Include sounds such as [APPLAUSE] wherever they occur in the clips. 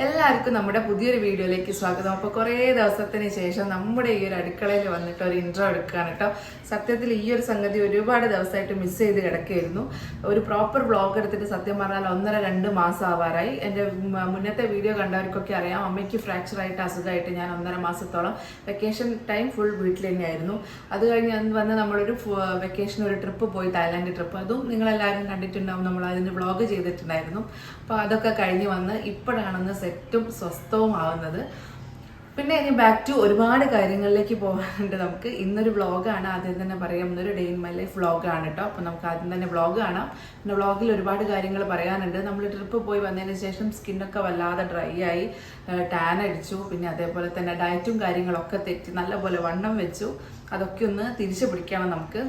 എല്ലാവർക്കും നമ്മുടെ പുതിയൊരു വീഡിയോയിലേക്ക് സ്വാഗതം. അപ്പോൾ കുറേ ദിവസത്തിന് ശേഷം നമ്മുടെ ഈ ഒരു അടുക്കളയിൽ വന്നിട്ട് ഒരു ഇൻട്രോ എടുക്കുകയാണ് കേട്ടോ. സത്യത്തിൽ ഈ ഒരു സംഗതി ഒരുപാട് ദിവസമായിട്ട് മിസ് ചെയ്ത് കിടക്കുകയായിരുന്നു. ഒരു പ്രോപ്പർ ബ്ലോഗ് എടുത്തിട്ട് സത്യം പറഞ്ഞാൽ ഒന്നര രണ്ട് മാസം ആവാറായി. എന്റെ മുന്നത്തെ വീഡിയോ കണ്ടവർക്കൊക്കെ അറിയാം അമ്മയ്ക്ക് ഫ്രാക്ചർ ആയിട്ട് അസുഖമായിട്ട് ഞാൻ ഒന്നര മാസത്തോളം വെക്കേഷൻ ടൈം ഫുൾ വീട്ടിൽ തന്നെയായിരുന്നു. അത് കഴിഞ്ഞ് വന്ന് നമ്മളൊരു വെക്കേഷൻ ഒരു ട്രിപ്പ് പോയി തായ്ലാൻഡ് ട്രിപ്പ് അതും നിങ്ങളെല്ലാവരും കണ്ടിട്ടുണ്ടാവും. നമ്മൾ അതിന് ബ്ലോഗ് ചെയ്തിട്ടുണ്ടായിരുന്നു. അപ്പോൾ അതൊക്കെ കഴിഞ്ഞ് വന്ന് ഇപ്പോഴാണെന്ന് സെറ്റും സ്വസ്ഥവും ആവുന്നത്. പിന്നെ ഇനി ബാക്ക് ടു ഒരുപാട് കാര്യങ്ങളിലേക്ക് പോകാനുണ്ട് നമുക്ക്. ഇന്നൊരു വ്ളോഗാണ് ആദ്യം തന്നെ പറയാം. ഇന്നൊരു ഡേ ഇൻ മൈ ലൈഫ് വ്ളോഗാണ് കേട്ടോ. അപ്പോൾ നമുക്ക് ആദ്യം തന്നെ വ്ളോഗ് കാണാം. പിന്നെ വ്ളോഗിൽ ഒരുപാട് കാര്യങ്ങൾ പറയാനുണ്ട്. നമ്മൾ ട്രിപ്പ് പോയി വന്നതിന് ശേഷം സ്കിന്നൊക്കെ വല്ലാതെ ഡ്രൈ ആയി. ടാൻ അടിച്ചു. പിന്നെ അതേപോലെ തന്നെ ഡയറ്റും കാര്യങ്ങളൊക്കെ തെറ്റി. നല്ലപോലെ വണ്ണം വെച്ചു. അതൊക്കെ ഒന്ന് തിരിച്ചു പിടിക്കണം നമുക്ക്.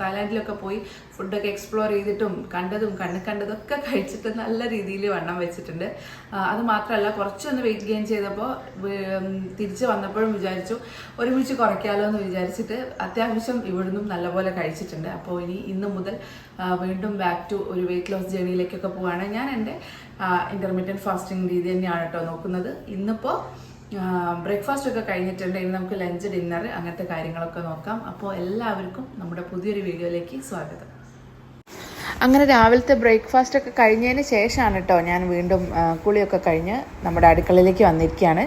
തായ്ലാൻഡിലൊക്കെ പോയി ഫുഡൊക്കെ എക്സ്പ്ലോർ ചെയ്തിട്ടും കണ്ടതും കണ്ണ് കണ്ടതൊക്കെ കഴിച്ചിട്ട് നല്ല രീതിയിൽ വണ്ണം വെച്ചിട്ടുണ്ട്. അത് മാത്രമല്ല കുറച്ചൊന്ന് വെയിറ്റ് ഗെയിൻ ചെയ്തപ്പോൾ തിരിച്ച് വന്നപ്പോഴും വിചാരിച്ചു ഒരുമിച്ച് കുറയ്ക്കാമല്ലോ എന്ന് വിചാരിച്ചിട്ട് അത്യാവശ്യം ഇവിടുന്നും നല്ലപോലെ കഴിച്ചിട്ടുണ്ട്. അപ്പോൾ ഇനി ഇന്ന് മുതൽ വീണ്ടും ബാക്ക് ടു ഒരു വെയിറ്റ് ലോസ് ജേണിയിലേക്കൊക്കെ പോവുകയാണ് ഞാൻ എന്റെ ഇന്റർമീഡിയറ്റ് ഫാസ്റ്റിംഗ് രീതി തന്നെയാണ് കേട്ടോ നോക്കുന്നത്. ഇന്നിപ്പോൾ ബ്രേക്ക്ഫാസ്റ്റ് ഒക്കെ കഴിഞ്ഞിട്ടുണ്ട്. ഇനി നമുക്ക് ലഞ്ച് ഡിന്നർ അങ്ങനത്തെ കാര്യങ്ങളൊക്കെ നോക്കാം. അപ്പോൾ എല്ലാവർക്കും നമ്മുടെ പുതിയൊരു വീഡിയോയിലേക്ക് സ്വാഗതം. അങ്ങനെ രാവിലത്തെ ബ്രേക്ക്ഫാസ്റ്റ് ഒക്കെ കഴിഞ്ഞതിന് ശേഷമാണ് കേട്ടോ ഞാൻ വീണ്ടും കുളിയൊക്കെ കഴിഞ്ഞ് നമ്മുടെ അടുക്കളയിലേക്ക് വന്നിരിക്കുകയാണ്.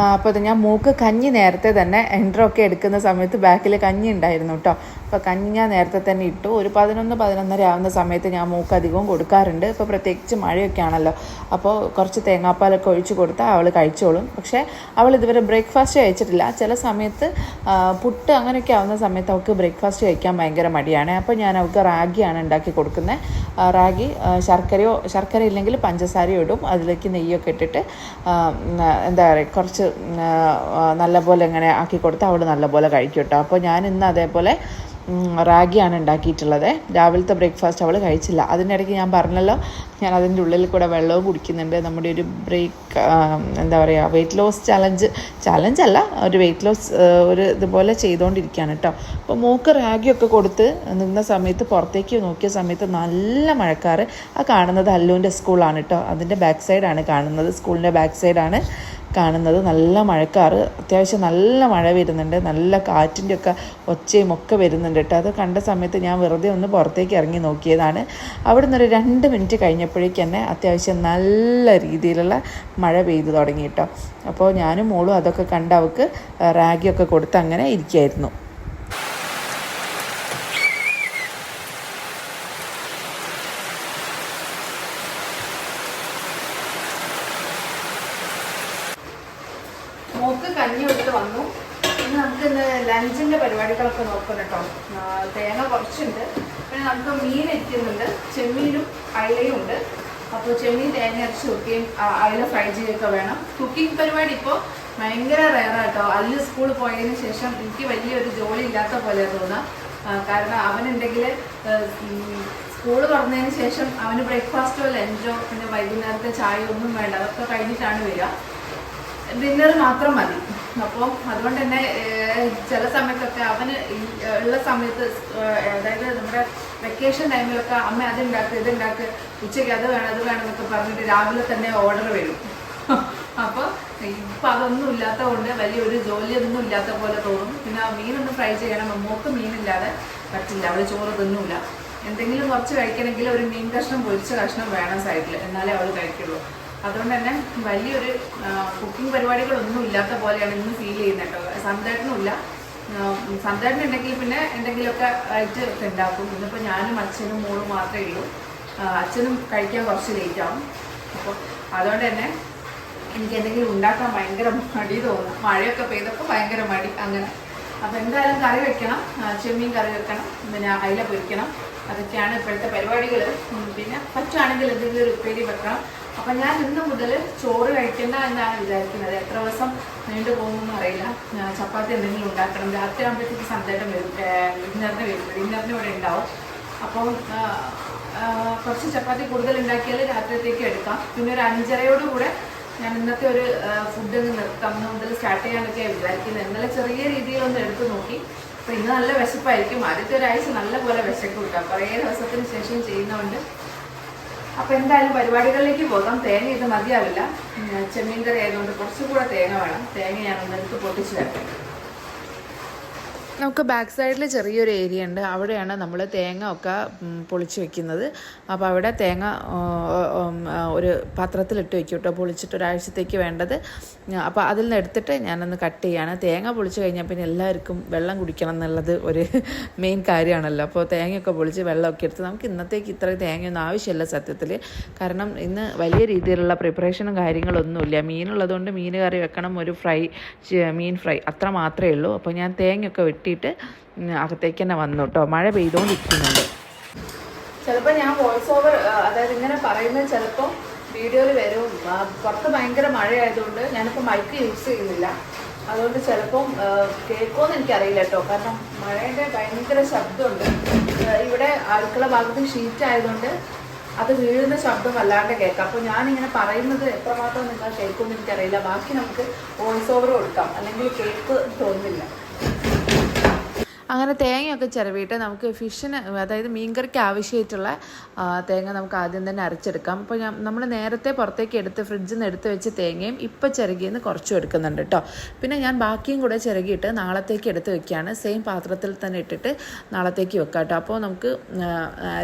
അപ്പോൾ അത് ഞാൻ മൂക്ക് കഞ്ഞി നേരത്തെ തന്നെ എൻട്രോ ഒക്കെ എടുക്കുന്ന സമയത്ത് ബാക്കിൽ കഞ്ഞി ഉണ്ടായിരുന്നു കേട്ടോ അപ്പോൾ കഞ്ഞി ഞാൻ നേരത്തെ തന്നെ ഇട്ടു. ഒരു പതിനൊന്ന് പതിനൊന്നര ആവുന്ന സമയത്ത് ഞാൻ മൂക്ക് അധികവും കൊടുക്കാറുണ്ട്. ഇപ്പോൾ പ്രത്യേകിച്ച് മഴയൊക്കെ ആണല്ലോ അപ്പോൾ കുറച്ച് തേങ്ങാപ്പാലൊക്കെ ഒഴിച്ച് കൊടുത്താൽ അവൾ കഴിച്ചോളും. പക്ഷേ അവൾ ഇതുവരെ ബ്രേക്ക്ഫാസ്റ്റ് കഴിച്ചിട്ടില്ല. ചില സമയത്ത് പുട്ട് അങ്ങനെയൊക്കെ ആവുന്ന സമയത്ത് അവൾക്ക് ബ്രേക്ക്ഫാസ്റ്റ് കഴിക്കാൻ ഭയങ്കര മടിയാണ്. അപ്പോൾ ഞാൻ അവൾക്ക് റാഗിയാണ് ഉണ്ടാക്കി കൊടുക്കുന്നത് റാഗി ശർക്കരയോ ശർക്കര ഇല്ലെങ്കിൽ പഞ്ചസാരയോ ഇടും. അതിലേക്ക് നെയ്യൊക്കെ ഇട്ടിട്ട് എന്താ പറയുക കുറച്ച് ആ, നല്ലപോലെ ഇങ്ങനെ ആക്കി കൊടുത്ത് അവൾ നല്ലപോലെ കഴിക്കും കേട്ടോ അപ്പോൾ ഞാൻ ഇന്ന് അതേപോലെ റാഗിയാണ് ഉണ്ടാക്കിയിട്ടുള്ളത്. രാവിലത്തെ ബ്രേക്ക്ഫാസ്റ്റ് അവൾ കഴിച്ചില്ല. അതിനിടയ്ക്ക് ഞാൻ പറഞ്ഞല്ലോ ഞാൻ അതിന്റെ ഉള്ളിൽ കൂടെ വെള്ളവും കുടിക്കുന്നുണ്ട്. നമ്മുടെ ഒരു ബ്രേക്ക് എന്താ പറയുക വെയിറ്റ് ലോസ് ചലഞ്ച് ചലഞ്ചല്ല ഒരു വെയിറ്റ് ലോസ് ഒരു ഇതുപോലെ ചെയ്തുകൊണ്ടിരിക്കുകയാണ് കേട്ടോ അപ്പോൾ മൂക്ക് റാഗിയൊക്കെ കൊടുത്ത് നിന്ന സമയത്ത് പുറത്തേക്ക് നോക്കിയ സമയത്ത് നല്ല മഴക്കാറ്. ആ കാണുന്നത് അല്ലുവിന്റെ സ്കൂളാണ് കേട്ടോ അതിന്റെ ബാക്ക് സൈഡാണ് കാണുന്നത്. സ്കൂളിന്റെ ബാക്ക് സൈഡാണ് കാണുന്നത്. നല്ല മഴക്കാറ്. അത്യാവശ്യം നല്ല മഴ വരുന്നുണ്ട്. നല്ല കാറ്റിന്റെ ഒക്കെ ഒച്ചയും ഒക്കെ വരുന്നുണ്ട് കേട്ടോ. അത് കണ്ട സമയത്ത് ഞാൻ വെറുതെ ഒന്ന് പുറത്തേക്ക് ഇറങ്ങി നോക്കിയതാണ്. അവിടെ നിന്നൊരു രണ്ട് മിനിറ്റ് കഴിഞ്ഞപ്പോഴേക്ക് തന്നെ അത്യാവശ്യം നല്ല രീതിയിലുള്ള മഴ പെയ്തു തുടങ്ങി കേട്ടോ. അപ്പോൾ ഞാനും മോളും അതൊക്കെ കണ്ട് അവൾക്ക് റാഗിയൊക്കെ കൊടുത്ത് അങ്ങനെ ഇരിക്കുകയായിരുന്നു മോക്ക് കഞ്ഞി കൊടുത്ത് വന്നു ഇനി നമുക്ക് ഇന്ന് ലഞ്ചിന്റെ പരിപാടികളൊക്കെ നോക്കണം കേട്ടോ ആ, തേങ്ങ കുറച്ചുണ്ട് പിന്നെ നമുക്ക് മീൻ ഇരിക്കുന്നുണ്ട് ചെമ്മീനും അയലയും ഉണ്ട് അപ്പോൾ ചെമ്മീൻ തേങ്ങ അരച്ച് വെക്കുകയും ആ, അയല ഫ്രൈ ചെയ്യുകയൊക്കെ വേണം. കുക്കിംഗ് പരിപാടി ഇപ്പോൾ ഭയങ്കര റയറാട്ടോ അല്ല സ്കൂളിൽ പോയതിന് ശേഷം എനിക്ക് വലിയൊരു ജോലി ഇല്ലാത്ത പോലെ തോന്നാം. കാരണം അവനുണ്ടെങ്കിൽ സ്കൂൾ തുറന്നതിന് ശേഷം അവന് ബ്രേക്ക്ഫാസ്റ്റോ ലഞ്ചോ പിന്നെ വൈകുന്നേരത്തെ ചായ ഒന്നും വേണ്ട. അതൊക്കെ കഴിഞ്ഞിട്ടാണ് വരിക. ഡിന്നർ മാത്രം മതി. അപ്പോൾ അതുകൊണ്ട് തന്നെ ചില സമയത്തൊക്കെ അവന് ഉള്ള സമയത്ത് അതായത് നമ്മുടെ വെക്കേഷൻ ടൈമിലൊക്കെ അമ്മ അത് ഉണ്ടാക്കുക ഇത് ഉണ്ടാക്കുക ഉച്ചയ്ക്ക് അത് വേണം അത് വേണം എന്നൊക്കെ പറഞ്ഞിട്ട് രാവിലെ തന്നെ ഓർഡർ വരും. അപ്പോൾ ഇപ്പം അതൊന്നും ഇല്ലാത്ത കൊണ്ട് വലിയൊരു ജോലിയൊന്നും ഇല്ലാത്ത പോലെ തോന്നും. പിന്നെ ആ മീനൊന്ന് ഫ്രൈ ചെയ്യണം മോക്ക് മീനില്ലാതെ പറ്റില്ല അവൾ ചോറ് തിന്നൂല. എന്തെങ്കിലും കുറച്ച് കഴിക്കണമെങ്കിൽ ഒരു മീൻ കഷ്ണം പൊരിച്ച കഷ്ണം വേണം സൈഡിൽ എന്നാലേ അവൾ കഴിക്കുള്ളൂ. അതുകൊണ്ട് തന്നെ വലിയൊരു കുക്കിംഗ് പരിപാടികളൊന്നും ഇല്ലാത്ത പോലെയാണ് ഇന്ന് ഫീൽ ചെയ്യുന്നത് കേട്ടോ. സന്തേട്ടനും ഇല്ല സന്തേട്ടൻ ഉണ്ടെങ്കിൽ പിന്നെ എന്തെങ്കിലുമൊക്കെ ആയിട്ട് ഉണ്ടാക്കും ഇന്നിപ്പോൾ ഞാനും അച്ഛനും മോളും മാത്രമേ ഉള്ളൂ. അച്ഛനും കഴിക്കാൻ കുറച്ച് ലേറ്റ് ആവും. അപ്പോൾ അതുകൊണ്ട് തന്നെ എനിക്ക് എന്തെങ്കിലും ഉണ്ടാക്കാൻ ഭയങ്കര മടി തോന്നും. മഴയൊക്കെ പെയ്തപ്പോൾ ഭയങ്കര മടി അങ്ങനെ. അപ്പോൾ എന്തായാലും കറി വെക്കണം. ചെമ്മീൻ കറി വെക്കണം. പിന്നെ അയില പൊരിക്കണം. അതൊക്കെയാണ് ഇപ്പോഴത്തെ പരിപാടികൾ പിന്നെ പറ്റുകയാണെങ്കിൽ എന്തെങ്കിലും ഒരു ഉപ്പേരി വെക്കണം. അപ്പം ഞാൻ ഇന്ന് മുതൽ ചോറ് കഴിക്കണ്ട എന്നാണ് വിചാരിക്കുന്നത്. എത്ര ദിവസം നീണ്ടു പോകുമെന്ന് അറിയില്ല. ചപ്പാത്തി എന്തെങ്കിലും ഉണ്ടാക്കണം. രാത്രി ആകുമ്പോഴത്തേക്ക് സന്ധ്യയുടെ വരും ഡിന്നറിന് വരും. ഡിന്നറിന് ഇവിടെ ഉണ്ടാവും. ആ, കുറച്ച് ചപ്പാത്തി കൂടുതൽ ഉണ്ടാക്കിയാൽ രാത്രിയത്തേക്ക് എടുക്കാം. പിന്നെ ഒരു അഞ്ചരയോട് കൂടെ ഞാൻ ഇന്നത്തെ ഒരു ഫുഡ് നിർത്താം. ഇന്ന് മുതൽ സ്റ്റാർട്ട് ചെയ്യാനൊക്കെ വിചാരിക്കുന്നത്. ഇന്നലെ ചെറിയ രീതിയിലൊന്ന് എടുത്തു നോക്കി. അപ്പം ഇന്ന് നല്ല വിശപ്പായിരിക്കും. ആദ്യത്തെ ഒരാഴ്ച നല്ല പോലെ വിശക്കും കുറേ ദിവസത്തിന് ശേഷം ചെയ്യുന്നതുകൊണ്ട് അപ്പൊ എന്തായാലും പരിപാടികളിലേക്ക് പോകാം. തേങ്ങ ഇത് മതിയാവില്ല. ചെമ്മീൻ കറി ആയതുകൊണ്ട് കുറച്ചുകൂടെ തേങ്ങ വേണം. തേങ്ങ എടുത്ത് പൊട്ടിച്ച് വരട്ടെ. നമുക്ക് ബാക്ക് സൈഡിൽ ചെറിയൊരു ഏരിയ ഉണ്ട്. അവിടെയാണ് നമ്മൾ തേങ്ങ ഒക്കെ പൊളിച്ച് വെക്കുന്നത്. അപ്പോൾ അവിടെ തേങ്ങ ഒരു പാത്രത്തിലിട്ട് വെക്കും കേട്ടോ. പൊളിച്ചിട്ട് ഒരാഴ്ചത്തേക്ക് വേണ്ടത്. അപ്പോൾ അതിൽ നിന്ന് എടുത്തിട്ട് ഞാനൊന്ന് കട്ട് ചെയ്യാണ്. തേങ്ങ പൊളിച്ച് കഴിഞ്ഞാൽ പിന്നെ എല്ലാവർക്കും വെള്ളം കുടിക്കണം എന്നുള്ളത് ഒരു മെയിൻ കാര്യമാണല്ലോ. അപ്പോൾ തേങ്ങയൊക്കെ പൊളിച്ച് വെള്ളമൊക്കെ എടുത്ത് നമുക്ക് ഇന്നത്തേക്ക് ഇത്ര തേങ്ങയൊന്നും ആവശ്യമില്ല സത്യത്തിൽ കാരണം ഇന്ന് വലിയ രീതിയിലുള്ള പ്രിപ്പറേഷനും കാര്യങ്ങളൊന്നുമില്ല. മീനുള്ളതുകൊണ്ട് മീൻ കറി വെക്കണം ഒരു ഫ്രൈ മീൻ ഫ്രൈ അത്ര മാത്രമേ ഉള്ളൂ. അപ്പോൾ ഞാൻ തേങ്ങയൊക്കെ വെട്ടിയിട്ട് ഉം, അകത്തേക്ക് തന്നെ വന്നു കേട്ടോ. മഴ പെയ്തുകൊണ്ടിരിക്കുന്നുണ്ട് ചിലപ്പോൾ ഞാൻ വോയിസ് ഓവർ അതായത് ഇങ്ങനെ പറയുന്നത് ചിലപ്പോൾ വീഡിയോയിൽ വരും. പുറത്ത് ഭയങ്കര മഴയായതുകൊണ്ട് ഞാനിപ്പോൾ മൈക്ക് യൂസ് ചെയ്യുന്നില്ല. അതുകൊണ്ട് ചിലപ്പം കേൾക്കുമെന്ന് എനിക്കറിയില്ല കേട്ടോ. കാരണം മഴയുടെ ഭയങ്കര ശബ്ദമുണ്ട്. ഇവിടെ അടുക്കള ഭാഗത്ത് ഷീറ്റ് ആയതുകൊണ്ട് അത് വീഴുന്ന ശബ്ദം വല്ലാണ്ട് കേൾക്കാം. അപ്പോൾ ഞാനിങ്ങനെ പറയുന്നത് എത്രമാത്രം നിങ്ങൾ കേൾക്കുമെന്ന് എനിക്കറിയില്ല. ബാക്കി നമുക്ക് വോയിസ് ഓവർ കൊടുക്കാം. അല്ലെങ്കിൽ കേൾക്ക് തോന്നുന്നില്ല. അങ്ങനെ തേങ്ങയൊക്കെ ചിരവിയിട്ട് നമുക്ക് ഫിഷിന് അതായത് മീൻകറിക്ക് ആവശ്യമായിട്ടുള്ള തേങ്ങ നമുക്ക് ആദ്യം തന്നെ അരച്ചെടുക്കാം. അപ്പോൾ ഞാൻ നമ്മൾ നേരത്തെ പുറത്തേക്ക് എടുത്ത് ഫ്രിഡ്ജിൽ നിന്ന് എടുത്ത് വെച്ച തേങ്ങയും ഇപ്പം ചിരകിയെന്ന് കുറച്ചും എടുക്കുന്നുണ്ട് കേട്ടോ. പിന്നെ ഞാൻ ബാക്കിയും കൂടെ ചിരകിയിട്ട് നാളത്തേക്ക് എടുത്ത് വെക്കുകയാണ്. സെയിം പാത്രത്തിൽ തന്നെ ഇട്ടിട്ട് നാളത്തേക്ക് വെക്കാം കേട്ടോ. അപ്പോൾ നമുക്ക്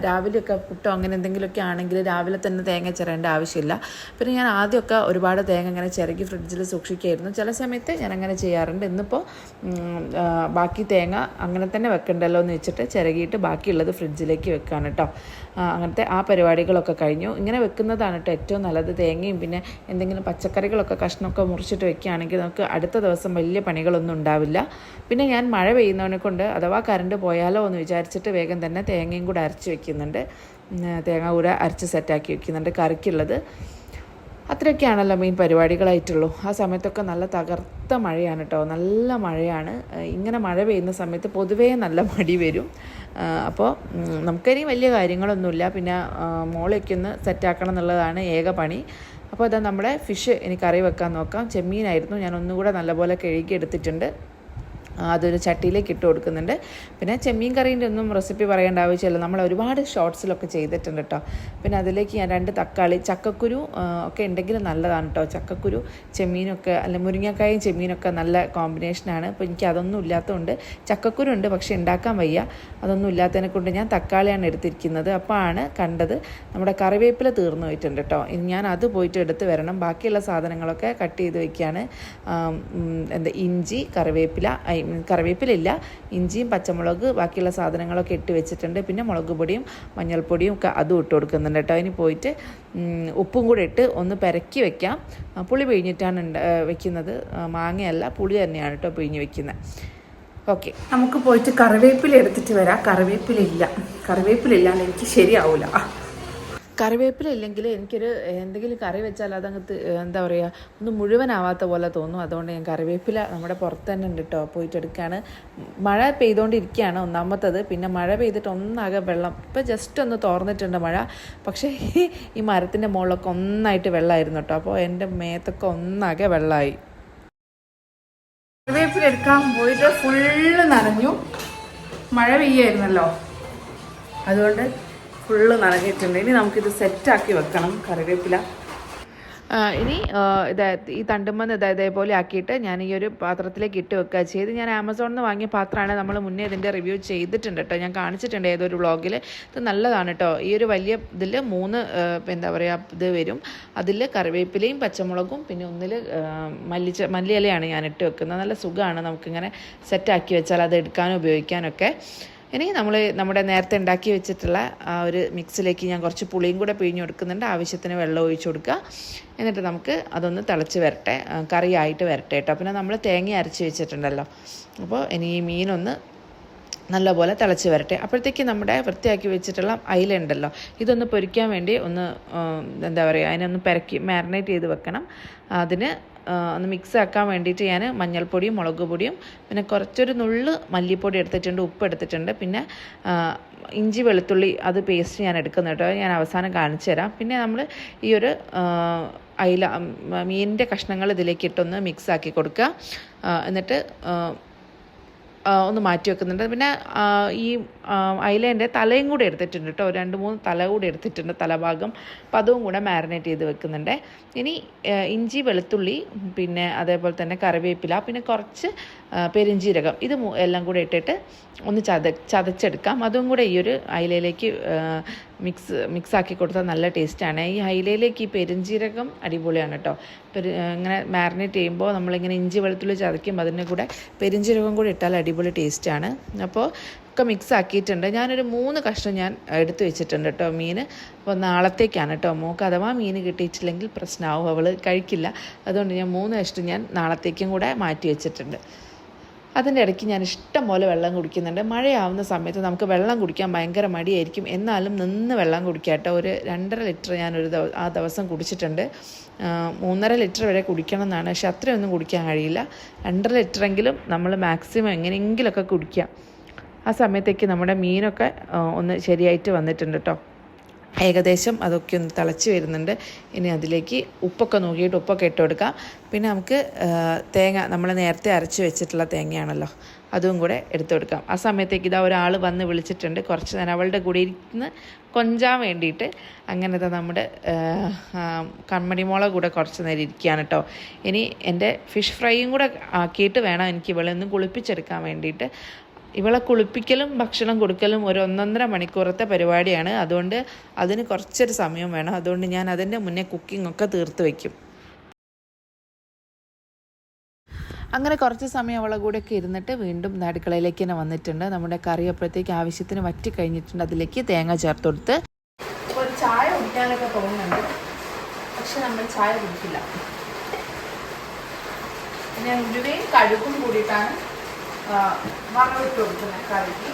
രാവിലെയൊക്കെ പുട്ടോ അങ്ങനെ എന്തെങ്കിലുമൊക്കെ ആണെങ്കിൽ രാവിലെ തന്നെ തേങ്ങ ചിരേണ്ട ആവശ്യമില്ല. പിന്നെ ഞാൻ ആദ്യമൊക്കെ ഒരുപാട് തേങ്ങ ഇങ്ങനെ ചിരകി ഫ്രിഡ്ജിൽ സൂക്ഷിക്കുമായിരുന്നു ചില സമയത്ത് ഞാൻ അങ്ങനെ ചെയ്യാറുണ്ട് ഇന്നിപ്പോൾ ബാക്കി തേങ്ങ അങ്ങനെ തന്നെ വെക്കണ്ടല്ലോ എന്ന് വെച്ചിട്ട് ചിരകിയിട്ട് ബാക്കിയുള്ളത് ഫ്രിഡ്ജിലേക്ക് വെക്കുകയാണ് കേട്ടോ. അങ്ങനത്തെ ആ പരിപാടികളൊക്കെ കഴിഞ്ഞു. ഇങ്ങനെ വെക്കുന്നതാണ് കേട്ടോ ഏറ്റവും നല്ലത്. തേങ്ങയും പിന്നെ എന്തെങ്കിലും പച്ചക്കറികളൊക്കെ കഷ്ണമൊക്കെ മുറിച്ചിട്ട് വെക്കുകയാണെങ്കിൽ നമുക്ക് അടുത്ത ദിവസം വലിയ പണികളൊന്നും ഉണ്ടാവില്ല. പിന്നെ ഞാൻ മഴ പെയ്യുന്നവനെ കൊണ്ട് അഥവാ കറണ്ട് പോയാലോ എന്ന് വിചാരിച്ചിട്ട് വേഗം തന്നെ തേങ്ങയും കൂടെ അരച്ച് വെക്കുന്നുണ്ട്. തേങ്ങ കൂടെ അരച്ച് സെറ്റാക്കി വെക്കുന്നുണ്ട് കറിക്കുള്ളത്. അത്രയൊക്കെയാണല്ലോ മെയിൻ പരിപാടികളായിട്ടുള്ളൂ. ആ സമയത്തൊക്കെ നല്ല തകർത്ത മഴയാണ് കേട്ടോ നല്ല മഴയാണ്. ഇങ്ങനെ മഴ പെയ്യുന്ന സമയത്ത് പൊതുവേ നല്ല [LAUGHS] മടി വരും. അപ്പോൾ നമുക്കതിന് വലിയ കാര്യങ്ങളൊന്നുമില്ല. പിന്നെ മോളേക്ക് ഒന്ന് സെറ്റാക്കണം എന്നുള്ളതാണ് ഏക പണി. അപ്പോൾ അതാ നമ്മുടെ ഫിഷ് എനിക്ക് കറി വെക്കാൻ നോക്കാം. ചെമ്മീനായിരുന്നു. ഞാൻ ഒന്നുകൂടെ നല്ലപോലെ കഴുകി എടുത്തിട്ടുണ്ട് അതൊരു ചട്ടിയിലേക്ക് ഇട്ട് കൊടുക്കുന്നുണ്ട്. പിന്നെ ചെമ്മീൻ കറീന്റെ ഒന്നും റെസിപ്പി പറയേണ്ട ആവശ്യമില്ല. നമ്മൾ ഒരുപാട് ഷോർട്സിലൊക്കെ ചെയ്തിട്ടുണ്ട് കേട്ടോ പിന്നെ അതിലേക്ക് ഞാൻ രണ്ട് തക്കാളി ചക്കക്കുരു ഒക്കെ ഉണ്ടെങ്കിൽ നല്ലതാണ് കേട്ടോ ചക്കക്കുരു ചെമ്മീനൊക്കെ അല്ല മുരിങ്ങക്കായും ചെമ്മീനൊക്കെ നല്ല കോമ്പിനേഷനാണ് അപ്പോൾ എനിക്ക് അതൊന്നും ഇല്ലാത്തതുകൊണ്ട് ചക്കക്കുരു ഉണ്ട് പക്ഷേ ഉണ്ടാക്കാൻ വയ്യ. അതൊന്നും ഇല്ലാത്തതിനെ കൊണ്ട് ഞാൻ തക്കാളിയാണ് എടുത്തിരിക്കുന്നത്. അപ്പോൾ ആണ് കണ്ടത് നമ്മുടെ കറിവേപ്പില തീർന്നു പോയിട്ടുണ്ട് കേട്ടോ ഇനി ഞാൻ അത് പോയിട്ട് എടുത്ത് വരണം. ബാക്കിയുള്ള സാധനങ്ങളൊക്കെ കട്ട് ചെയ്ത് വയ്ക്കുകയാണ് എന്താ ഇഞ്ചി കറിവേപ്പില ഐ കറിവേപ്പിലില്ല ഇഞ്ചിയും പച്ചമുളക് ബാക്കിയുള്ള സാധനങ്ങളൊക്കെ ഇട്ട് വെച്ചിട്ടുണ്ട്. പിന്നെ മുളക് പൊടിയും മഞ്ഞൾപ്പൊടിയും ഒക്കെ അതും ഇട്ട് കൊടുക്കുന്നുണ്ട് കേട്ടോ. അതിന് പോയിട്ട് ഉപ്പും കൂടെ ഇട്ട് ഒന്ന് പെരക്കി വെക്കാം. പുളി പിഴിഞ്ഞിട്ടാണ് വെക്കുന്നത്. മാങ്ങയല്ല പുളി തന്നെയാണ് കേട്ടോ പിഴിഞ്ഞ് വെക്കുന്നത് ഓക്കെ. നമുക്ക് പോയിട്ട് കറിവേപ്പില എടുത്തിട്ട് വരാം. കറിവേപ്പിലില്ല കറിവേപ്പിലില്ലാണ്ട് എനിക്ക് ശരിയാവില്ല കറിവേപ്പില ഇല്ലെങ്കിൽ എനിക്കൊരു എന്തെങ്കിലും കറി വെച്ചാൽ അതങ്ങ് എന്താ പറയുക ഒന്ന് മുഴുവനാവാത്ത പോലെ തോന്നും. അതുകൊണ്ട് ഞാൻ കറിവേപ്പില നമ്മുടെ പുറത്ത് തന്നെ ഉണ്ട് കേട്ടോ പോയിട്ട് എടുക്കുകയാണ് മഴ പെയ്തുകൊണ്ടിരിക്കുകയാണ് ഒന്നാമത്തത്. പിന്നെ മഴ പെയ്തിട്ട് ഒന്നാകെ വെള്ളം. ഇപ്പം ജസ്റ്റ് ഒന്ന് തോർന്നിട്ടുണ്ട് മഴ. പക്ഷേ ഈ മരത്തിന്റെ മുകളിലൊക്കെ ഒന്നായിട്ട് വെള്ളമായിരുന്നു കേട്ടോ അപ്പോൾ എന്റെ മേത്തൊക്കെ ഒന്നാകെ വെള്ളമായി കറിവേപ്പില എടുക്കാൻ പോയിട്ട് ഫുള്ള് നനഞ്ഞു. മഴ പെയ്യായിരുന്നല്ലോ. അതുകൊണ്ട് ഫുള്ള് നനഞ്ഞിട്ടുണ്ട്. ഇനി നമുക്കിത് സെറ്റാക്കി വെക്കണം കറിവേപ്പില. ഇനി ഇതായത് ഇതാ ഈ തണ്ടുമ്പന്ന് ഇതാ ഇതേപോലെ ആക്കിയിട്ട് ഞാൻ ഈ ഒരു പാത്രത്തിലേക്ക് ഇട്ട് വെക്കുക ചെയ്ത്. ഞാൻ ആമസോണിൽ നിന്ന് വാങ്ങിയ പാത്രമാണ് നമ്മൾ മുന്നേ ഇതിന്റെ റിവ്യൂ ചെയ്തിട്ടുണ്ട് കേട്ടോ ഞാൻ കാണിച്ചിട്ടുണ്ട് ഏതൊരു വ്ളോഗിൽ ഇത് നല്ലതാണ് കേട്ടോ ഈ ഒരു വലിയ ഇതിൽ മൂന്ന് എന്താ പറയുക ഇത് വരും. അതിൽ കറിവേപ്പിലയും പച്ചമുളകും പിന്നെ ഒന്നിൽ മല്ലിച്ച മല്ലിയിലയാണ് ഞാൻ ഇട്ട് വെക്കുന്നത്. നല്ല സുഖമാണ് നമുക്കിങ്ങനെ സെറ്റാക്കി വെച്ചാൽ അത് എടുക്കാനും ഉപയോഗിക്കാനൊക്കെ. ഇനി നമ്മൾ നമ്മുടെ നേരത്തെ ഉണ്ടാക്കി വെച്ചിട്ടുള്ള ആ ഒരു മിക്സിലേക്ക് ഞാൻ കുറച്ച് പുളിയും കൂടെ പിഴിഞ്ഞ് കൊടുക്കുന്നുണ്ട്. ആവശ്യത്തിന് വെള്ളം ഒഴിച്ചു കൊടുക്കുക. എന്നിട്ട് നമുക്ക് അതൊന്ന് തിളച്ച് വരട്ടെ. കറിയായിട്ട് വരട്ടെ കേട്ടോ. പിന്നെ നമ്മൾ തേങ്ങ അരച്ച് വെച്ചിട്ടുണ്ടല്ലോ. അപ്പോൾ ഇനി ഈ മീനൊന്ന് നല്ലപോലെ തിളച്ച് വരട്ടെ. അപ്പോഴത്തേക്ക് നമ്മുടെ വൃത്തിയാക്കി വെച്ചിട്ടുള്ള അയിലുണ്ടല്ലോ ഇതൊന്ന് പൊരിക്കാൻ വേണ്ടി ഒന്ന് എന്താ പറയുക അതിനൊന്ന് പെരക്കി മാരിനേറ്റ് ചെയ്ത് വെക്കണം. അതിന് ഒന്ന് മിക്സ് ആക്കാൻ വേണ്ടിയിട്ട് ഞാൻ മഞ്ഞൾപ്പൊടിയും മുളക് പൊടിയും പിന്നെ കുറച്ചൊരു നുള്ള് മല്ലിപ്പൊടി എടുത്തിട്ടുണ്ട് ഉപ്പ് എടുത്തിട്ടുണ്ട് പിന്നെ ഇഞ്ചി വെളുത്തുള്ളി അത് പേസ്റ്റ് ഞാൻ എടുക്കുന്നു കേട്ടോ. ഞാൻ അവസാനം കാണിച്ചു തരാം. പിന്നെ നമ്മൾ ഈ ഒരു അയില മീനിന്റെ കഷ്ണങ്ങൾ ഇതിലേക്ക് ഇട്ടൊന്ന് മിക്സ് ആക്കി കൊടുക്കുക. എന്നിട്ട് ഒന്ന് മാറ്റി വെക്കുന്നുണ്ട്. പിന്നെ ഈ അയിലേന്റെ തലയും കൂടെ എടുത്തിട്ടുണ്ട് കേട്ടോ. രണ്ട് മൂന്ന് തല കൂടെ എടുത്തിട്ടുണ്ട് തലഭാഗം. അപ്പം അതും കൂടെ മാരിനേറ്റ് ചെയ്ത് വെക്കുന്നുണ്ട്. ഇനി ഇഞ്ചി വെളുത്തുള്ളി പിന്നെ അതേപോലെ തന്നെ കറിവേപ്പില പിന്നെ കുറച്ച് പെരിഞ്ചീരകം. ഇത് എല്ലാം കൂടെ ഇട്ടിട്ട് ഒന്ന് ചത ചതച്ചെടുക്കാം. അതും കൂടെ ഈ ഒരു അയിലയിലേക്ക് മിക്സ് മിക്സ് ആക്കി കൊടുത്താൽ നല്ല ടേസ്റ്റാണ് ഈ അയിലയിലേക്ക് ഈ പെരിഞ്ചീരകം അടിപൊളിയാണ് കേട്ടോ. പെരു ഇങ്ങനെ മാരിനേറ്റ് ചെയ്യുമ്പോൾ നമ്മളിങ്ങനെ ഇഞ്ചി വെളുത്തുള്ളി ചതയ്ക്കുമ്പോൾ അതിന്റെ കൂടെ പെരിഞ്ചീരകം കൂടി ഇട്ടാൽ അടിപൊളി ടേസ്റ്റാണ് അപ്പോൾ ഒക്കെ മിക്സ് ആക്കിയിട്ടുണ്ട്. ഞാനൊരു മൂന്ന് കഷ്ണം ഞാൻ എടുത്തു വെച്ചിട്ടുണ്ട് കേട്ടോ മീൻ അപ്പോൾ നാളത്തേക്കാണ് കേട്ടോ മോൾക്ക് അഥവാ മീൻ കിട്ടിയിട്ടില്ലെങ്കിൽ പ്രശ്നമാവും അവൾ കഴിക്കില്ല. അതുകൊണ്ട് ഞാൻ മൂന്ന് കഷ്ണം ഞാൻ നാളത്തേക്കും കൂടെ മാറ്റി വെച്ചിട്ടുണ്ട്. അതിന്റെ ഇടയ്ക്ക് ഞാൻ ഇഷ്ടം പോലെ വെള്ളം കുടിക്കുന്നുണ്ട്. മഴയാവുന്ന സമയത്ത് നമുക്ക് വെള്ളം കുടിക്കാൻ ഭയങ്കര മടിയായിരിക്കും. എന്നാലും നിന്ന് വെള്ളം കുടിക്കാട്ടോ ഒരു രണ്ടര ലിറ്റർ ഞാൻ ഒരു ദിവ ആ ദിവസം കുടിച്ചിട്ടുണ്ട്. മൂന്നര ലിറ്റർ വരെ കുടിക്കണം എന്നാണ്. പക്ഷെ അത്രയൊന്നും കുടിക്കാൻ കഴിയില്ല. രണ്ടര ലിറ്ററെങ്കിലും നമ്മൾ മാക്സിമം എങ്ങനെയെങ്കിലുമൊക്കെ കുടിക്കാം. ആ സമയത്തേക്ക് നമ്മുടെ മീനൊക്കെ ഒന്ന് ശരിയായിട്ട് വന്നിട്ടുണ്ട് കേട്ടോ ഏകദേശം അതൊക്കെ ഒന്ന് തിളച്ച് വരുന്നുണ്ട്. ഇനി അതിലേക്ക് ഉപ്പൊക്കെ നോക്കിയിട്ട് ഉപ്പൊക്കെ ഇട്ട് കൊടുക്കാം. പിന്നെ നമുക്ക് തേങ്ങ നമ്മൾ നേരത്തെ അരച്ച് വെച്ചിട്ടുള്ള തേങ്ങയാണല്ലോ അതും കൂടെ എടുത്തു കൊടുക്കാം. ആ സമയത്തേക്ക് ഇതാ ഒരാൾ വന്ന് വിളിച്ചിട്ടുണ്ട്. കുറച്ച് നേരം അവളുടെ കൂടെ ഇരുന്ന് കൊഞ്ചാൻ വേണ്ടിയിട്ട് അങ്ങനത്തെ നമ്മുടെ കൺമണിമോളെ കൂടെ കുറച്ച് നേരം ഇരിക്കുകയാണ് കേട്ടോ ഇനി എന്റെ ഫിഷ് ഫ്രൈയും കൂടെ ആക്കിയിട്ട് വേണം എനിക്ക് ഇവളെ ഒന്ന് കുളിപ്പിച്ചെടുക്കാൻ വേണ്ടിയിട്ട്. ഇവളെ കുളിപ്പിക്കലും ഭക്ഷണം കൊടുക്കലും ഒരു ഒന്നൊന്നര മണിക്കൂറത്തെ പരിപാടിയാണ്. അതുകൊണ്ട് അതിന് കുറച്ചൊരു സമയം വേണം. അതുകൊണ്ട് ഞാൻ അതിന്റെ മുന്നേ കുക്കിംഗ് ഒക്കെ തീർത്ത് വയ്ക്കും അങ്ങനെ കുറച്ച് സമയം അവളെ കൂടെയൊക്കെ ഇരുന്നിട്ട് വീണ്ടും അടുക്കളയിലേക്ക് തന്നെ വന്നിട്ടുണ്ട്. നമ്മുടെ കറി അപ്പോഴത്തേക്ക് ആവശ്യത്തിന് വറ്റി കഴിഞ്ഞിട്ടുണ്ട്. അതിലേക്ക് തേങ്ങ ചേർത്ത് കൊടുത്ത്. ഒരു ചായ കുടിക്കാനൊക്കെ തോന്നുന്നുണ്ട്. പക്ഷെ നമ്മൾ ചായ കുടിക്കില്ല. പിന്നെ ഉരുവയും കഴുകും കൂടിയിട്ടാണ് വറവിട്ട് കൊടുക്കുന്ന കറിക്ക്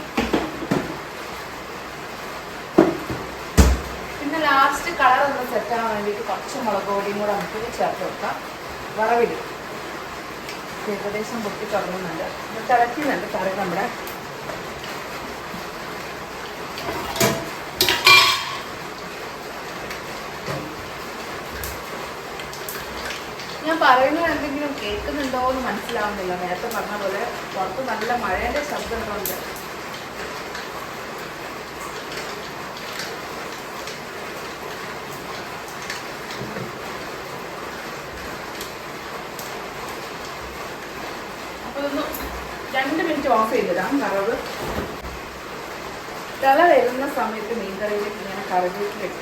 പിന്നെ ലാസ്റ്റ് കളർ ഒന്ന് സെറ്റ് ആവാൻ വേണ്ടിയിട്ട് കുറച്ച് മുളക് പൊടിയും കൂടെ നമുക്ക് ചേർത്ത് കൊടുക്കാം. വറവിടും. ഏകദേശം പൊട്ടി തുടങ്ങുന്നുണ്ട്. തിളക്കുന്നുണ്ട് കറി നമ്മുടെ പറയുന്നത് എന്തെങ്കിലും കേൾക്കുന്നുണ്ടോ എന്ന് മനസ്സിലാവുന്നില്ല. നേരത്തെ പറഞ്ഞ പോലെ പുറത്ത് നല്ല മഴയുടെ ശബ്ദങ്ങളുണ്ട് രണ്ട് മിനിറ്റ് ഓഫ് ചെയ്തിടാം. കറവ് തല വരുന്ന സമയത്ത് മീൻകറിയിലേക്ക് ഇങ്ങനെ ഇട്ട്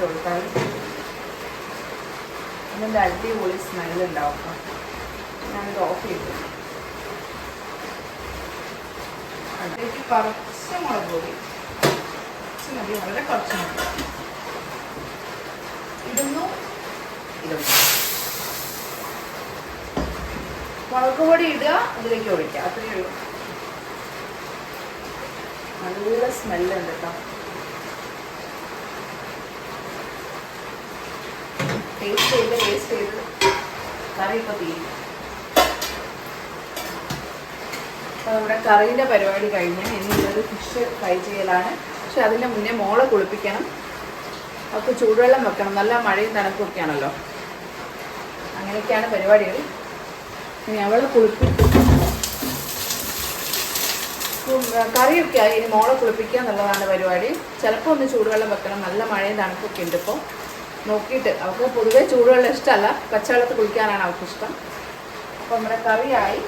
അതിന്റെ അടിപൊളി സ്മെല്ലുണ്ടാവും ഞാനിത് ഓഫ് ചെയ്തു. അതിലേക്ക് കുറച്ച് മുളക് പൊടി. കുറച്ച് മതി വളരെ കുറച്ച് മതി. ഇടുന്നു ഇടുന്നു മുളക് പൊടി ഇടുക അതിലേക്ക് ഒഴിക്കുക. അത്രയേ ഉള്ളൂ. നല്ല സ്മെല്ലുണ്ട് കേട്ടോ ടേസ്റ്റ് ചെയ്ത് കറി തീരും നമ്മുടെ കറീന്റെ പരിപാടി കഴിഞ്ഞ് ഇനിയുള്ളത് ഫിഷ് ഫ്രൈ ചെയ്യലാണ്. പക്ഷെ അതിന്റെ മുന്നേ മോളെ കുളിപ്പിക്കണം. അവർക്ക് ചൂടുവെള്ളം വെക്കണം. നല്ല മഴയും തണുപ്പൊക്കെയാണല്ലോ അങ്ങനെയൊക്കെയാണ് പരിപാടികൾ. ഇനി അവളെ കുളിപ്പിക്കും. കറിയൊക്കെ ആയി. ഇനി മോളെ കുളിപ്പിക്കുക എന്നുള്ളതാണ് പരിപാടി. ചിലപ്പോൾ ഒന്ന് ചൂടുവെള്ളം വെക്കണം. നല്ല മഴയും തണുപ്പൊക്കെ ഉണ്ട് ഇപ്പോൾ നോക്കിയിട്ട്. അവൾക്ക് പൊതുവെ ചൂടുവെള്ളം ഇഷ്ടമല്ല. പച്ചവെള്ളത്തിൽ കുളിക്കാനാണ് അവൾക്ക് ഇഷ്ടം. അപ്പോൾ നമ്മുടെ കറിയായി.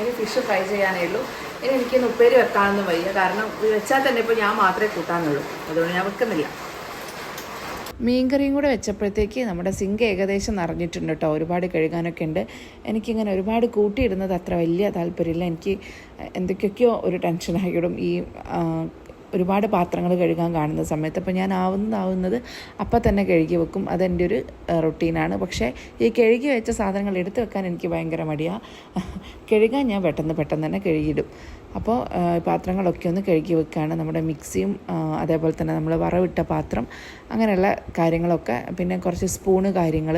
ഇനി ഫിഷ് ഫ്രൈ ചെയ്യാനേ ഉള്ളൂ. ഇനി എനിക്കിന്ന് ഉപ്പേരി വെക്കാനൊന്നും വയ്യ. കാരണം വെച്ചാൽ തന്നെ ഇപ്പോൾ ഞാൻ മാത്രമേ കൂട്ടാനുള്ളൂ അതുകൊണ്ട് ഞാൻ വെക്കുന്നില്ല. മീൻ കറിയും കൂടെ വെച്ചപ്പോഴത്തേക്ക് നമ്മുടെ സിങ്ക് ഏകദേശം നിറഞ്ഞിട്ടുണ്ട് കേട്ടോ. ഒരുപാട് കഴുകാനൊക്കെ ഉണ്ട്. എനിക്കിങ്ങനെ ഒരുപാട് കൂട്ടിയിടുന്നത് അത്ര വലിയ താല്പര്യമില്ല. എനിക്ക് എന്തൊക്കെയൊക്കെയോ ഒരു ടെൻഷനായിടും ഈ ഒരുപാട് പാത്രങ്ങൾ കഴുകാൻ കാണുന്ന സമയത്ത്. അപ്പോൾ ഞാൻ ആവുന്നതാവുന്നത് അപ്പം തന്നെ കഴുകി വെക്കും. അതെന്റെ ഒരു റൊട്ടീനാണ്. പക്ഷേ ഈ കഴുകി വെച്ച സാധനങ്ങൾ എടുത്തു വെക്കാൻ എനിക്ക് ഭയങ്കര മടിയാണ് കഴുകാൻ ഞാൻ പെട്ടെന്ന് പെട്ടെന്ന് തന്നെ കഴുകിയിടും. അപ്പോൾ പാത്രങ്ങളൊക്കെ ഒന്ന് കഴുകി വെക്കുകയാണ് നമ്മുടെ മിക്സിയും അതേപോലെ തന്നെ നമ്മൾ വറവിട്ട പാത്രം അങ്ങനെയുള്ള കാര്യങ്ങളൊക്കെ. പിന്നെ കുറച്ച് സ്പൂണ് കാര്യങ്ങൾ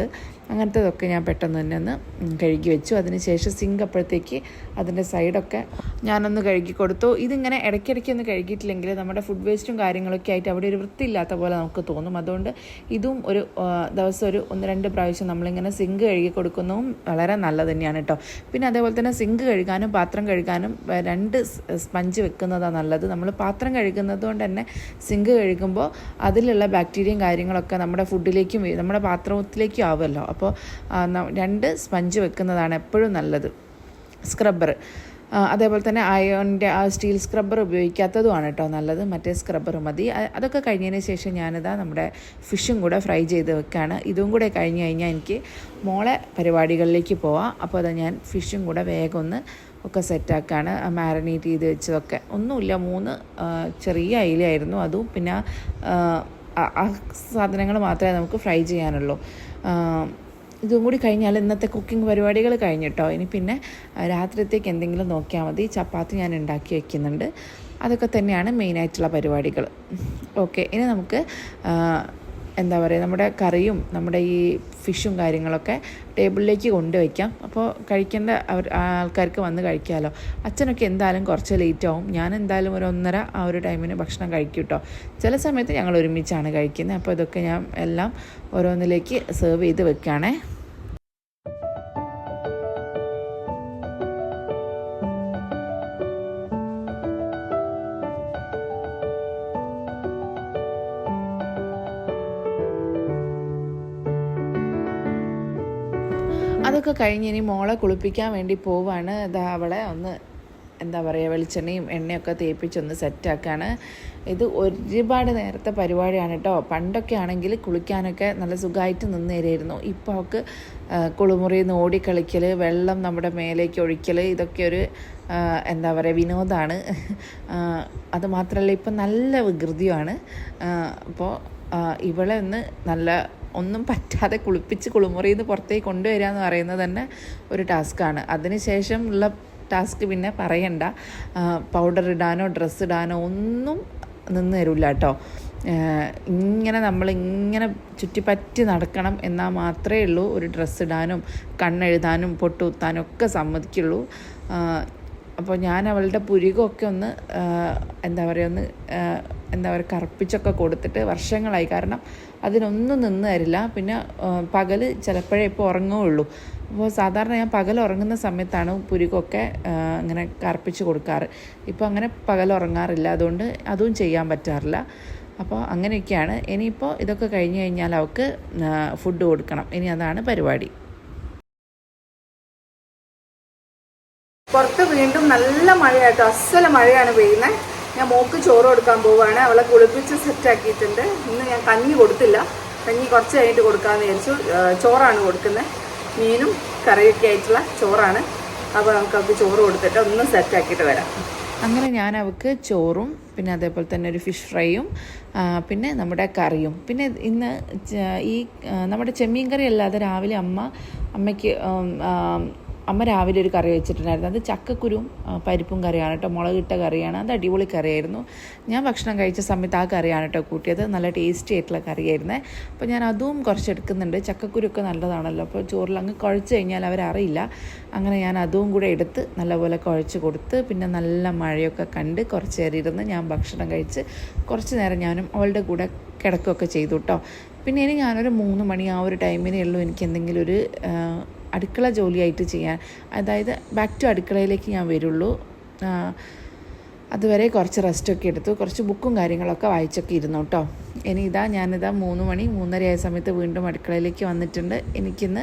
അങ്ങനത്തതൊക്കെ ഞാൻ പെട്ടെന്ന് തന്നെ ഒന്ന് കഴുകി വെച്ചു. അതിനുശേഷം സിങ്ക് അപ്പോഴത്തേക്ക് അതിന്റെ സൈഡൊക്കെ ഞാനൊന്ന് കഴുകി കൊടുത്തു. ഇതിങ്ങനെ ഇടയ്ക്കിടയ്ക്ക് ഒന്ന് കഴുകിയിട്ടില്ലെങ്കിൽ നമ്മുടെ ഫുഡ് വേസ്റ്റും കാര്യങ്ങളൊക്കെ ആയിട്ട് അവിടെ ഒരു വൃത്തിയില്ലാത്ത പോലെ നമുക്ക് തോന്നും. അതുകൊണ്ട് ഇതും ഒരു ദിവസം ഒരു ഒന്ന് രണ്ട് പ്രാവശ്യം നമ്മളിങ്ങനെ സിങ്ക് കഴുകി കൊടുക്കുന്നതും വളരെ നല്ലത് തന്നെയാണ് കേട്ടോ പിന്നെ അതേപോലെ തന്നെ സിങ്ക് കഴുകാനും പാത്രം കഴുകാനും രണ്ട് സ്പഞ്ച് വെക്കുന്നതാണ് നല്ലത്. നമ്മൾ പാത്രം കഴുകുന്നത് കൊണ്ട് തന്നെ സിങ്ക് കഴുകുമ്പോൾ അതിലുള്ള ബാക്ടീരിയയും കാര്യങ്ങളൊക്കെ നമ്മുടെ ഫുഡിലേക്കും നമ്മുടെ പാത്രത്തിലേക്കും ആവുമല്ലോ. അപ്പോൾ രണ്ട് സ്പഞ്ച് വെക്കുന്നതാണ് എപ്പോഴും നല്ലത്. സ്ക്രബ്ബർ. അതേപോലെ തന്നെ അയോണിന്റെ ആ സ്റ്റീൽ സ്ക്രബ്ബർ ഉപയോഗിക്കാത്തതുമാണ് കേട്ടോ നല്ലത്. മറ്റേ സ്ക്രബ്ബർ മതി. അതൊക്കെ കഴിഞ്ഞതിന് ശേഷം ഞാനിതാ നമ്മുടെ ഫിഷും കൂടെ ഫ്രൈ ചെയ്ത് വെക്കുകയാണ് ഇതും കൂടെ കഴിഞ്ഞ് കഴിഞ്ഞാൽ എനിക്ക് മോളെ പരിപാടികളിലേക്ക് പോവാം. അപ്പോൾ അത് ഞാൻ ഫിഷും കൂടെ വേഗം ഒന്ന് ഒക്കെ സെറ്റാക്കാണ്. മാരിനേറ്റ് ചെയ്ത് വെച്ചതൊക്കെ. ഒന്നുമില്ല മൂന്ന് ചെറിയ അയിലായിരുന്നു അതും പിന്നെ ആ, സാധനങ്ങൾ മാത്രമേ നമുക്ക് ഫ്രൈ ചെയ്യാനുള്ളൂ. ഇതും കൂടി കഴിഞ്ഞാൽ ഇന്നത്തെ കുക്കിംഗ് പരിപാടികൾ കഴിഞ്ഞിട്ടോ? ഇനി പിന്നെ രാത്രിത്തേക്ക് എന്തെങ്കിലും നോക്കിയാൽ മതി. ചപ്പാത്തി ഞാൻ ഉണ്ടാക്കി വയ്ക്കുന്നുണ്ട് അതൊക്കെ തന്നെയാണ് മെയിനായിട്ടുള്ള പരിപാടികൾ. ഓക്കെ ഇനി നമുക്ക് എന്താ പറയുക നമ്മുടെ കറിയും നമ്മുടെ ഈ ഫിഷും കാര്യങ്ങളൊക്കെ ടേബിളിലേക്ക് കൊണ്ടുവയ്ക്കാം. അപ്പോൾ കഴിക്കേണ്ട അവർ ആൾക്കാർക്ക് വന്ന് കഴിക്കാമല്ലോ അച്ഛനൊക്കെ എന്തായാലും കുറച്ച് ലേറ്റ് ആവും. ഞാൻ എന്തായാലും ഒരു ഒന്നര ആ ഒരു ടൈമിന് ഭക്ഷണം കഴിക്കും കേട്ടോ ചില സമയത്ത് ഞങ്ങൾ ഒരുമിച്ചാണ് കഴിക്കുന്നത്. അപ്പോൾ ഇതൊക്കെ ഞാൻ എല്ലാം ഓരോന്നിലേക്ക് സെർവ് ചെയ്ത് വെക്കുകയാണേ. കഴിഞ്ഞ് ഇനി മോളെ കുളിപ്പിക്കാൻ വേണ്ടി പോവാണ്. ഇതാ അവളെ ഒന്ന് എന്താ പറയുക വെളിച്ചെണ്ണയും എണ്ണയൊക്കെ തേപ്പിച്ചൊന്ന് സെറ്റാക്കാണ് ഇത് ഒരുപാട് നേരത്തെ പരിപാടിയാണ് കേട്ടോ പണ്ടൊക്കെ ആണെങ്കിൽ കുളിക്കാനൊക്കെ നല്ല സുഖമായിട്ട് നിന്ന് തരുമായിരുന്നു ഇപ്പോൾ അവൾക്ക് കുളിമുറിയിൽ നിന്ന് ഓടിക്കളിക്കൽ വെള്ളം നമ്മുടെ മേലേക്ക് ഒഴിക്കൽ ഇതൊക്കെ ഒരു എന്താ പറയുക വിനോദമാണ് അതുമാത്രമല്ല ഇപ്പം നല്ല വികൃതിയാണ് അപ്പോൾ ഇവളെ ഒന്ന് നല്ല ഒന്നും പറ്റാതെ കുളിപ്പിച്ച് കുളിമുറിയിൽ നിന്ന് പുറത്തേക്ക് കൊണ്ടുവരിക എന്ന് പറയുന്നത് തന്നെ ഒരു ടാസ്ക്കാണ്. അതിനുശേഷം ഉള്ള ടാസ്ക് പിന്നെ പറയണ്ട. പൗഡർ ഇടാനോ ഡ്രസ്സ് ഇടാനോ ഒന്നും നിന്ന് തരില്ല കേട്ടോ. ഇങ്ങനെ നമ്മൾ ഇങ്ങനെ ചുറ്റിപ്പറ്റി നടക്കണം എന്നാൽ മാത്രമേ ഉള്ളൂ. ഒരു ഡ്രസ്സ് ഇടാനും കണ്ണെഴുതാനും പൊട്ടുകുത്താനും ഒക്കെ സമ്മതിക്കുള്ളൂ. അപ്പോൾ ഞാൻ അവളുടെ പുരികമൊക്കെ ഒന്ന് എന്താ പറയുക ഒന്ന് എന്താ പറയുക കറുപ്പിച്ചൊക്കെ കൊടുത്തിട്ട് വർഷങ്ങളായി. കാരണം അതിനൊന്നും നിന്ന് തരില്ല. പിന്നെ പകൽ ചിലപ്പോഴേ ഇപ്പോൾ ഉറങ്ങുകയുള്ളൂ. അപ്പോൾ സാധാരണ ഞാൻ പകൽ ഉറങ്ങുന്ന സമയത്താണ് പുരുക്കൊക്കെ അങ്ങനെ കറുപ്പിച്ച് കൊടുക്കാറ്. ഇപ്പോൾ അങ്ങനെ പകൽ ഉറങ്ങാറില്ല. അതുകൊണ്ട് അതും ചെയ്യാൻ പറ്റാറില്ല. അപ്പോൾ അങ്ങനെയൊക്കെയാണ്. ഇനിയിപ്പോൾ ഇതൊക്കെ കഴിഞ്ഞ് കഴിഞ്ഞാൽ അവൾക്ക് ഫുഡ് കൊടുക്കണം. ഇനി അതാണ് പരിപാടി. പുറത്ത് വീണ്ടും നല്ല മഴയാട്ടോ. അസല മഴയാണ് പെയ്യുന്നത് ഞാൻ മോക്ക് ചോറ് കൊടുക്കാൻ പോവുകയാണ് അവളെ കുളിപ്പിച്ച് സെറ്റാക്കിയിട്ടുണ്ട് ഇന്ന് ഞാൻ കഞ്ഞി കൊടുത്തില്ല. കഞ്ഞി കുറച്ച് കഴിഞ്ഞിട്ട് കൊടുക്കാമെന്ന് വിചാരിച്ചു. ചോറാണ് കൊടുക്കുന്നത് മീനും കറിയൊക്കെ ആയിട്ടുള്ള ചോറാണ്. അപ്പോൾ നമുക്ക് അവൾക്ക് ചോറ് കൊടുത്തിട്ട് ഒന്ന് സെറ്റാക്കിയിട്ട് വരാം. അങ്ങനെ ഞാൻ അവൾക്ക് ചോറും പിന്നെ അതേപോലെ തന്നെ ഒരു ഫിഷ് ഫ്രൈയും പിന്നെ നമ്മുടെ കറിയും. പിന്നെ ഇന്ന് ഈ നമ്മുടെ ചെമ്മീൻ കറി അല്ലാതെ രാവിലെ അമ്മ അമ്മയ്ക്ക് അമ്മ രാവിലെ ഒരു കറി വെച്ചിട്ടുണ്ടായിരുന്നു. അത് ചക്കക്കുരും പരിപ്പും കറിയാണ് കേട്ടോ. മുളകിട്ട കറിയാണ്. അത് അടിപൊളി കറിയായിരുന്നു. ഞാൻ ഭക്ഷണം കഴിച്ച സമയത്ത് ആ കറിയാണ് കേട്ടോ കൂട്ടിയത്. നല്ല ടേസ്റ്റി ആയിട്ടുള്ള കറിയായിരുന്നേ. അപ്പോൾ ഞാൻ അതും കുറച്ച് എടുക്കുന്നുണ്ട്. ചക്കക്കുരുക്കെ നല്ലതാണല്ലോ. അപ്പോൾ ചോറിൽ അങ്ങ് കുഴച്ച് കഴിഞ്ഞാൽ അവരറിയില്ല. അങ്ങനെ ഞാൻ അതും കൂടെ എടുത്ത് നല്ലപോലെ കുഴച്ച് കൊടുത്ത് പിന്നെ നല്ല മഴയൊക്കെ കണ്ട് കുറച്ച് നേരം ഞാൻ ഭക്ഷണം കഴിച്ച് കുറച്ച് നേരം ഞാനും അവളുടെ കൂടെ കിടക്കുകയൊക്കെ ചെയ്തു കേട്ടോ. പിന്നെ ഇനി ഞാനൊരു മൂന്ന് മണി ആ ഒരു ടൈമിനേ ഉള്ളൂ. എനിക്ക് എന്തെങ്കിലും ഒരു അടുക്കള ജോലിയായിട്ട് ചെയ്യാൻ. അതായത് ബാക്ക് ടു അടുക്കളയിലേക്ക് ഞാൻ വരുള്ളൂ. അതുവരെ കുറച്ച് റെസ്റ്റൊക്കെ എടുത്തു. കുറച്ച് ബുക്കും കാര്യങ്ങളൊക്കെ വായിച്ചൊക്കെ ഇരുന്നു കേട്ടോ ഇനി ഇതാ ഞാനിതാ മൂന്ന് മണി മൂന്നരയായ സമയത്ത് വീണ്ടും അടുക്കളയിലേക്ക് വന്നിട്ടുണ്ട്. എനിക്കിന്ന്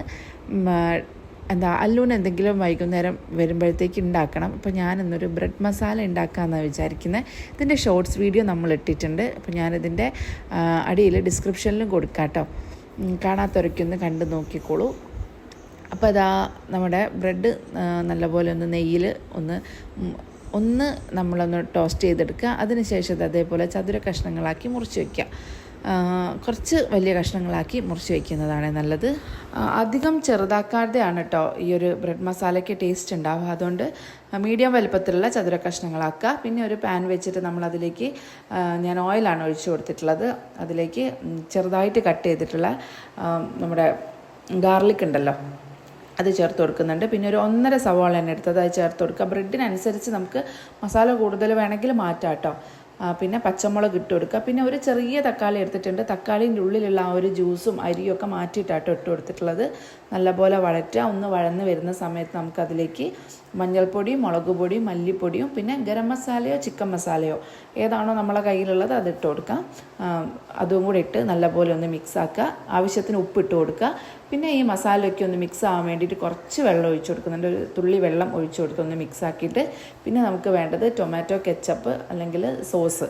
എന്താ അല്ലൂന് എന്തെങ്കിലും വൈകുന്നേരം വരുമ്പോഴത്തേക്ക് ഉണ്ടാക്കണം. അപ്പോൾ ഞാനിന്നൊരു ബ്രെഡ് മസാല ഉണ്ടാക്കാമെന്നാണ് വിചാരിക്കുന്നത് ഇതിന്റെ ഷോർട്സ് വീഡിയോ നമ്മൾ ഇട്ടിട്ടുണ്ട്. അപ്പോൾ ഞാനിതിന്റെ അടിയിൽ ഡിസ്ക്രിപ്ഷനിലും കൊടുക്കാം കേട്ടോ കാണാത്തവരൊക്കെ ഒന്ന് കണ്ടു നോക്കിക്കോളൂ. അപ്പോൾ അതാ നമ്മുടെ ബ്രെഡ് നല്ലപോലെ ഒന്ന് നെയ്യിൽ ഒന്ന് ഒന്ന് നമ്മളൊന്ന് ടോസ്റ്റ് ചെയ്തെടുക്കുക. അതിനുശേഷം അത് അതേപോലെ ചതുര കഷ്ണങ്ങളാക്കി മുറിച്ച് വയ്ക്കുക കുറച്ച് വലിയ കഷ്ണങ്ങളാക്കി മുറിച്ച് വയ്ക്കുന്നതാണ് നല്ലത്. അധികം ചെറുതാക്കാതെയാണ് കേട്ടോ ഈ ഒരു ബ്രെഡ് മസാലയ്ക്ക് ടേസ്റ്റ് ഉണ്ടാവുക. അതുകൊണ്ട് മീഡിയം വലുപ്പത്തിലുള്ള ചതുര കഷ്ണങ്ങളാക്കുക. പിന്നെ ഒരു പാൻ വെച്ചിട്ട് നമ്മൾ അതിലേക്ക് ഞാൻ ഓയിലാണ് ഒഴിച്ചു കൊടുത്തിട്ടുള്ളത്. അതിലേക്ക് ചെറുതായിട്ട് കട്ട് ചെയ്തിട്ടുള്ള നമ്മുടെ ഗാർലിക് ഉണ്ടല്ലോ. അത് ചേർത്ത് കൊടുക്കുന്നുണ്ട്. പിന്നെ ഒരു ഒന്നര സവാള തന്നെ എടുത്തത് അത് ചേർത്ത് കൊടുക്കുക. ബ്രെഡിനനുസരിച്ച് നമുക്ക് മസാല കൂടുതൽ വേണമെങ്കിൽ മാറ്റാം കേട്ടോ. പിന്നെ പച്ചമുളക് ഇട്ട് കൊടുക്കുക. പിന്നെ ഒരു ചെറിയ തക്കാളി എടുത്തിട്ടുണ്ട്. തക്കാളിന്റെ ഉള്ളിലുള്ള ആ ഒരു ജ്യൂസും അരിയും ഒക്കെ മാറ്റിയിട്ടാട്ടോ ഇട്ട് കൊടുത്തിട്ടുള്ളത്. നല്ലപോലെ വഴറ്റുക. ഒന്ന് വഴന്ന് വരുന്ന സമയത്ത് നമുക്കതിലേക്ക് മഞ്ഞൾപ്പൊടിയും മുളക് പൊടിയും മല്ലിപ്പൊടിയും പിന്നെ ഗരം മസാലയോ ചിക്കൻ മസാലയോ ഏതാണോ നമ്മളെ കയ്യിലുള്ളത് അത് ഇട്ട് കൊടുക്കാം. അതും കൂടെ ഇട്ട് നല്ലപോലെ ഒന്ന് മിക്സ് ആക്കുക. ആവശ്യത്തിന് ഉപ്പ് ഇട്ട് കൊടുക്കുക. പിന്നെ ഈ മസാലയൊക്കെ ഒന്ന് മിക്സ് ആവാൻ വേണ്ടിയിട്ട് കുറച്ച് വെള്ളം ഒഴിച്ചു കൊടുക്കുന്നുണ്ട്. ഒരു തുള്ളി വെള്ളം ഒഴിച്ചു കൊടുത്ത് ഒന്ന് മിക്സ് ആക്കിയിട്ട് പിന്നെ നമുക്ക് വേണ്ടത് ടൊമാറ്റോ കെച്ചപ്പ് അല്ലെങ്കിൽ സോസ്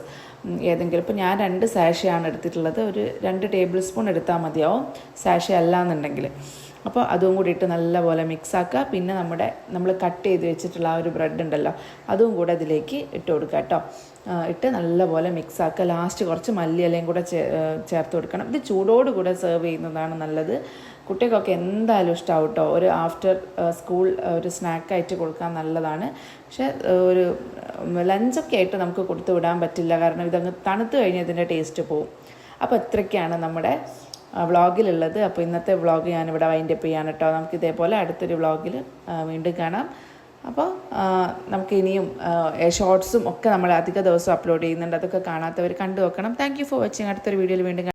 ഏതെങ്കിലും ഇപ്പോൾ ഞാൻ രണ്ട് സാഷയാണ് എടുത്തിട്ടുള്ളത്. ഒരു രണ്ട് ടേബിൾ സ്പൂൺ എടുത്താൽ മതിയാവും. സാഷ അല്ല എന്നുണ്ടെങ്കിൽ അപ്പോൾ അതും കൂടി ഇട്ട് നല്ലപോലെ മിക്സ് ആക്കുക. പിന്നെ നമ്മുടെ നമ്മൾ കട്ട് ചെയ്ത് വെച്ചിട്ടുള്ള ആ ഒരു ബ്രെഡ് ഉണ്ടല്ലോ അതും കൂടെ ഇതിലേക്ക് ഇട്ട് കൊടുക്കുക കേട്ടോ. ഇട്ട് നല്ലപോലെ മിക്സ് ആക്കുക. ലാസ്റ്റ് കുറച്ച് മല്ലിയിലയും കൂടെ ചേർത്ത് കൊടുക്കണം. ഇത് ചൂടോട് കൂടെ സെർവ് ചെയ്യുന്നതാണ് നല്ലത്. കുട്ടികൾക്കൊക്കെ എന്തായാലും ഇഷ്ടമാവും കേട്ടോ. ഒരു ആഫ്റ്റർ സ്കൂൾ ഒരു സ്നാക്കായിട്ട് കൊടുക്കാൻ നല്ലതാണ്. പക്ഷേ ഒരു ലഞ്ചൊക്കെ ആയിട്ട് നമുക്ക് കൊടുത്തു വിടാൻ പറ്റില്ല. കാരണം ഇതങ്ങ് തണുത്ത് കഴിഞ്ഞാൽ ഇതിന്റെ ടേസ്റ്റ് പോവും. അപ്പോൾ ഇത്രയ്ക്കാണ് നമ്മുടെ വ്ളോഗിലുള്ളത്. അപ്പോൾ ഇന്നത്തെ വ്ളോഗ് ഞാനിവിടെ വൈൻഡപ്പ് ചെയ്യാൻ കേട്ടോ നമുക്ക് ഇതേപോലെ അടുത്തൊരു വ്ളോഗിൽ വീണ്ടും കാണാം. അപ്പോൾ നമുക്ക് ഇനിയും ഷോർട്സും ഒക്കെ നമ്മൾ അധിക ദിവസം അപ്ലോഡ് ചെയ്യുന്നുണ്ട്. അതൊക്കെ കാണാത്തവർ കണ്ടു നോക്കണം. താങ്ക് ഫോർ വാച്ചിങ് അടുത്തൊരു വീഡിയോയിൽ വീണ്ടും.